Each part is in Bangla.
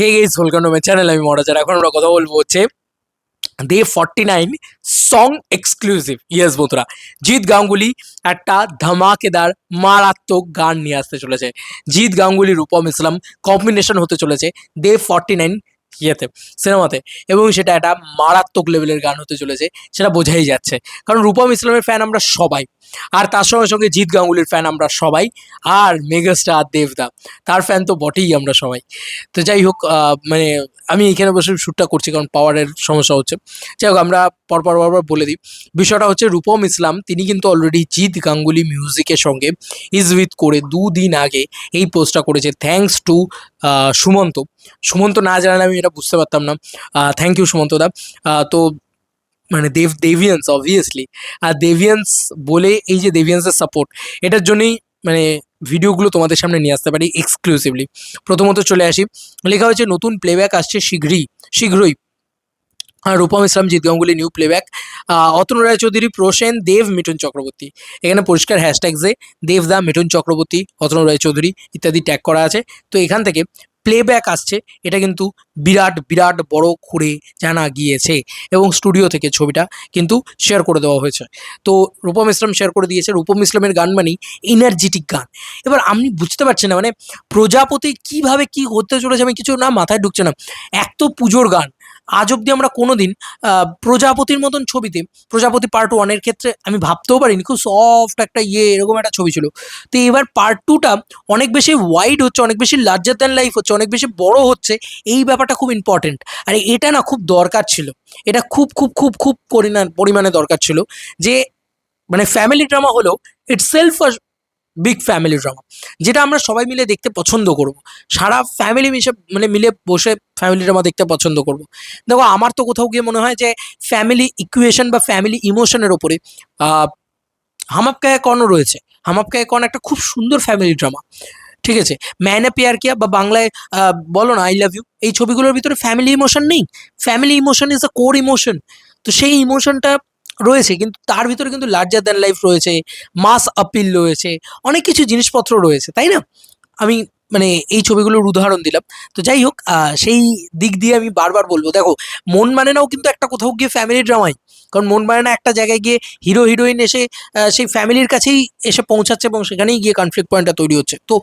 হে গেইস ওয়েলকাম চ্যানেল আমি মরাজার এখন আমরা কথা বলব হচ্ছে the forty nine song exclusive yes বন্ধুরা, জিৎ গাঙ্গুলি একটা ধামাকেদার, মারাত্মক গান নিয়ে আসতে চলেছে। জিৎ গাঙ্গুলি, রূপম ইসলাম কম্বিনেশন হতে চলেছে। দে ফর্টি নাইন ইয়েতে, সিনেমাতে। এবং সেটা একটা মারাত্মক লেভেলের গান হতে চলেছে, সেটা বোঝাই যাচ্ছে। কারণ রূপম ইসলামের ফ্যান আমরা সবাই, আর তার সঙ্গে সঙ্গে জিৎ গাঙ্গুলির ফ্যান আমরা সবাই, আর মেগাস্টার দেবদা, তার ফ্যান তো বটেই আমরা সবাই। তো যাই হোক মানে আমি এখানে বসে শ্যুটটা করছি, কারণ পাওয়ারের সমস্যা হচ্ছে। যাই হোক, আমরা পরপর পরপর বলে দিই। বিষয়টা হচ্ছে রূপম ইসলাম, তিনি কিন্তু অলরেডি জিৎ গাঙ্গুলি মিউজিকের সঙ্গে ইজ উইথ করে দুদিন আগে এই পোস্টটা করেছে। Thanks to Sumanta. সুমন্ত না জানালে আমি এটা বুঝতে পারতাম না। থ্যাংক ইউ সুমন্ত দা। তো মানে দেব, দেভিয়ান্স অবভিয়াসলি আর দেভিয়ান্স বলে এই যে দেভিয়ান্সের সাপোর্ট এটার জন্যই মানে ভিডিওগুলো তোমাদের সামনে নিয়ে আসতে পারি এক্সক্লুসিভলি প্রথমত চলে আসি। লেখা হয়েছে, নতুন প্লেব্যাক আসছে শীঘ্রই শীঘ্রই। Rupam Islam Jeet Ganguly new playback Atanu Raychaudhuri, Prosen, Dev, Mithun Chakraborty. এখানে পরিষ্কার হ্যাশট্যাগসে দেবদা মিঠুন চক্রবর্তী, অতনু রায়চৌধুরী ইত্যাদি ট্যাগ করা আছে। তো এখান থেকে প্লেব্যাক আসছে। এটা কিন্তু বিরাট বিরাট বড় করে জানা গিয়েছে এবং স্টুডিও থেকে ছবিটা কিন্তু শেয়ার করে দেওয়া হয়েছে। তো রূপম ইসলাম শেয়ার করে দিয়েছে। রূপম ইসলামের গান মানেই এনার্জেটিক গান। এবার আমি বুঝতে পারছি না মানে প্রজাপতি কীভাবে কি হতে চলেছে আমি কিছু না, মাথায় ঢুকছে না। এক তো পুজোর গান আজ অব্দি আমরা কোনো দিন প্রজাপতির মতন ছবিতে, প্রজাপতি পার্ট ওয়ানের ক্ষেত্রে আমি ভাবতেও পারিনি, খুব সফট একটা ইয়ে এরকম একটা ছবি ছিল। তো এবার পার্ট টুটা অনেক বেশি ওয়াইড হচ্ছে, অনেক বেশি লার্জার দ্যান লাইফ হচ্ছে, অনেক বেশি বড় হচ্ছে, এই ব্যাপারটা খুব ইম্পর্টেন্ট আর এটা না খুব দরকার ছিল। এটা খুব খুব খুব খুব পরিমাণ- দরকার ছিল যে মানে ফ্যামিলি ড্রামা হলেও it's self big family drama যেটা আমরা সবাই মিলে দেখতে পছন্দ করব। সারা ফ্যামিলি মিশে মানে মিলে বসে ফ্যামিলি ড্রামা দেখতে পছন্দ করব। দেখো, আমার তো কোথাও গিয়ে মনে হয় যে ফ্যামিলি ইকুয়েশন বা ফ্যামিলি ইমোশনের ওপরে হামাপকায় কর্ণ রয়েছে। হামাপকায় কর্ণ একটা খুব সুন্দর ফ্যামিলি ড্রামা ঠিক আছে? ম্যানে পেয়ার কিয়া বা বাংলায় বলো না আই লাভ ইউ এই ছবিগুলোর ভিতরে ফ্যামিলি ইমোশন নেই। Family emotion is a core emotion তো সেই ইমোশনটা রয়েছে, কিন্তু তার ভিতরে কিন্তু লার্জার দ্যান লাইফ রয়েছে মাস আপিল রয়েছে, অনেক কিছু জিনিসপত্র রয়েছে, তাই না? আমি মানে এই ছবিগুলোর উদাহরণ দিলাম। তো যাই হোক সেই দিক দিয়ে আমি বারবার বলব, দেখো, মন মানে নাও কিন্তু একটা কোথাও গিয়ে ফ্যামিলি ড্রামাই কারণ মন মানে না একটা জায়গায় গিয়ে হিরো হিরোইন এসে সেই ফ্যামিলির কাছেই এসে পৌঁছাচ্ছে এবং সেখানেই গিয়ে কনফ্লিক্ট পয়েন্টটা তৈরি হচ্ছে। তো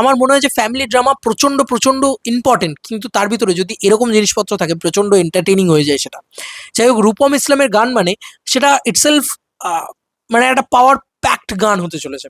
আমার মনে হয় যে ফ্যামিলি ড্রামা প্রচণ্ড প্রচণ্ড ইম্পর্টেন্ট কিন্তু তার ভিতরে যদি এরকম জিনিসপত্র থাকে, প্রচণ্ড এন্টারটেনিং হয়ে যায় সেটা। যাই হোক, রূপম ইসলামের গান মানে সেটা ইটসেলফ মানে একটা পাওয়ার প্যাকড গান হতে চলেছে।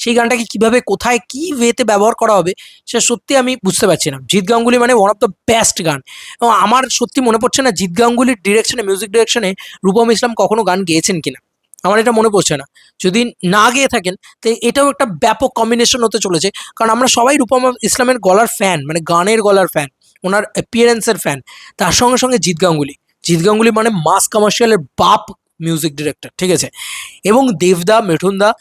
সেই গানটাকে কীভাবে, কোথায়, কি ওয়েতে ব্যবহার করা হবে, সেটা সত্যি আমি বুঝতে পারছি না। জিৎ গাঙ্গুলি মানে ওয়ান অফ দ্য বেস্ট গান। এবং আমার সত্যি মনে পড়ছে না জিৎ গাঙ্গুলির ডিরেকশনে মিউজিক ডিরেকশনে রূপম ইসলাম কখনো গান গেয়েছেন কিনা। আমার এটা মনে পড়ছে না। যদি না গেয়ে থাকেন, তো এটাও একটা ব্যাপক কম্বিনেশন হতে চলেছে। কারণ আমরা সবাই রূপম ইসলামের গলার ফ্যান মানে গানের গলার ফ্যান ওনার অ্যাপিয়ারেন্সের ফ্যান তার সঙ্গে সঙ্গে জিৎ গাঙ্গুলি। জিৎ গাঙ্গুলি মানে মাস কমার্শিয়ালের বাপ মিউজিক ডিরেক্টর ঠিক আছে? এবং দেবদা, মিঠুনদা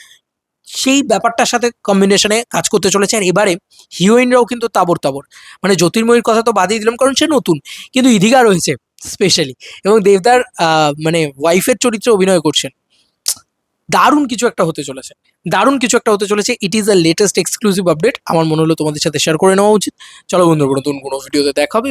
সেই ব্যাপারটার সাথে কম্বিনেশনে কাজ করতে চলেছে। আর এবারে হিরোইনরাও কিন্তু তাবর তাবর মানে জ্যোতির্ময়ীর কথা তো বাদই দিলাম, কারণ সে নতুন। কিন্তু ইধিকা রয়েছে স্পেশালি এবং দেবদার মানে ওয়াইফের চরিত্রে অভিনয় করছেন। দারুণ কিছু একটা হতে চলেছে। দারুণ কিছু একটা হতে চলেছে। It is the latest exclusive update আমার মনে হলো তোমাদের সাথে শেয়ার করে নেওয়া উচিত। চলো বন্ধুরা, নতুন কোনো ভিডিওতে দেখা হবে।